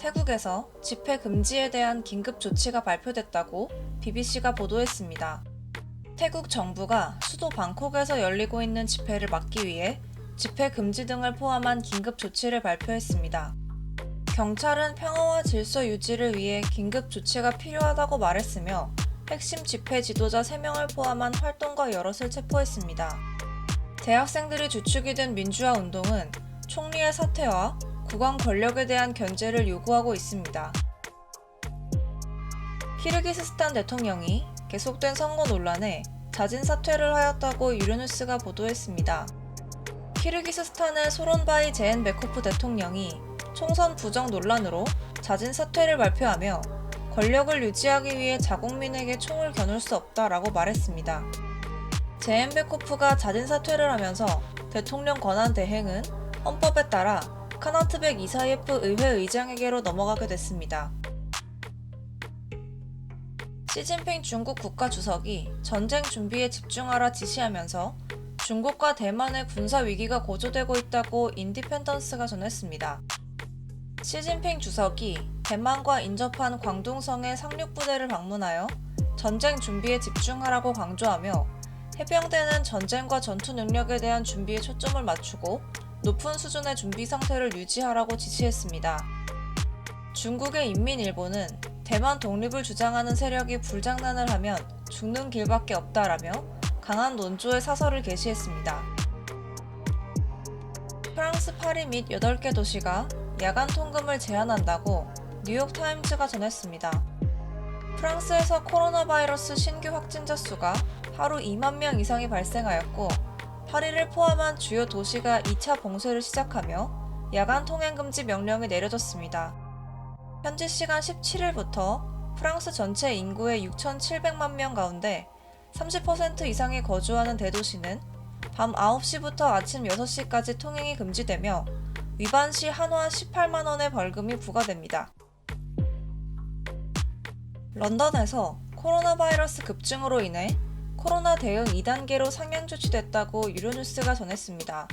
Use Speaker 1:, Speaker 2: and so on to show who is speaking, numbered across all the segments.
Speaker 1: 태국에서 집회 금지에 대한 긴급 조치가 발표됐다고 BBC가 보도했습니다. 태국 정부가 수도 방콕에서 열리고 있는 집회를 막기 위해 집회 금지 등을 포함한 긴급 조치를 발표했습니다. 경찰은 평화와 질서 유지를 위해 긴급 조치가 필요하다고 말했으며 핵심 집회 지도자 3명을 포함한 활동가 여럿을 체포했습니다. 대학생들이 주축이 된 민주화 운동은 총리의 사퇴와 국왕 권력에 대한 견제를 요구하고 있습니다. 키르기스스탄 대통령이 계속된 선거 논란에 자진 사퇴를 하였다고 유료뉴스가 보도했습니다. 키르기스스탄의 소론바이 제엔베코프 대통령이 총선 부정 논란으로 자진 사퇴를 발표하며 권력을 유지하기 위해 자국민에게 총을 겨눌 수 없다라고 말했습니다. 제엔베코프가 자진 사퇴를 하면서 대통령 권한 대행은 헌법에 따라 카나트백 이사예프 의회 의장에게로 넘어가게 됐습니다. 시진핑 중국 국가주석이 전쟁 준비에 집중하라 지시하면서 중국과 대만의 군사 위기가 고조되고 있다고 인디펜던스가 전했습니다. 시진핑 주석이 대만과 인접한 광둥성의 상륙부대를 방문하여 전쟁 준비에 집중하라고 강조하며 해병대는 전쟁과 전투 능력에 대한 준비에 초점을 맞추고 높은 수준의 준비 상태를 유지하라고 지시했습니다. 중국의 인민일보는 대만 독립을 주장하는 세력이 불장난을 하면 죽는 길밖에 없다라며 강한 논조의 사설을 게시했습니다. 프랑스 파리 및 8개 도시가 야간 통금을 제한한다고 뉴욕타임즈가 전했습니다. 프랑스에서 코로나 바이러스 신규 확진자 수가 하루 2만 명 이상이 발생하였고 파리를 포함한 주요 도시가 2차 봉쇄를 시작하며 야간 통행 금지 명령이 내려졌습니다. 현지 시간 17일부터 프랑스 전체 인구의 6,700만 명 가운데 30% 이상이 거주하는 대도시는 밤 9시부터 아침 6시까지 통행이 금지되며 위반 시 한화 18만 원의 벌금이 부과됩니다. 런던에서 코로나 바이러스 급증으로 인해 코로나 대응 2단계로 상향 조치됐다고 유료뉴스가 전했습니다.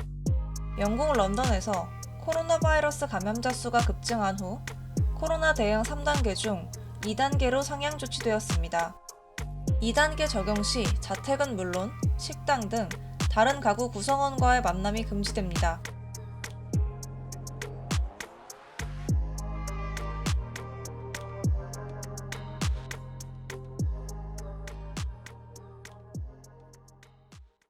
Speaker 1: 영국 런던에서 코로나 바이러스 감염자 수가 급증한 후 코로나 대응 3단계 중 2단계로 상향 조치되었습니다. 2단계 적용 시 자택은 물론 식당 등 다른 가구 구성원과의 만남이 금지됩니다.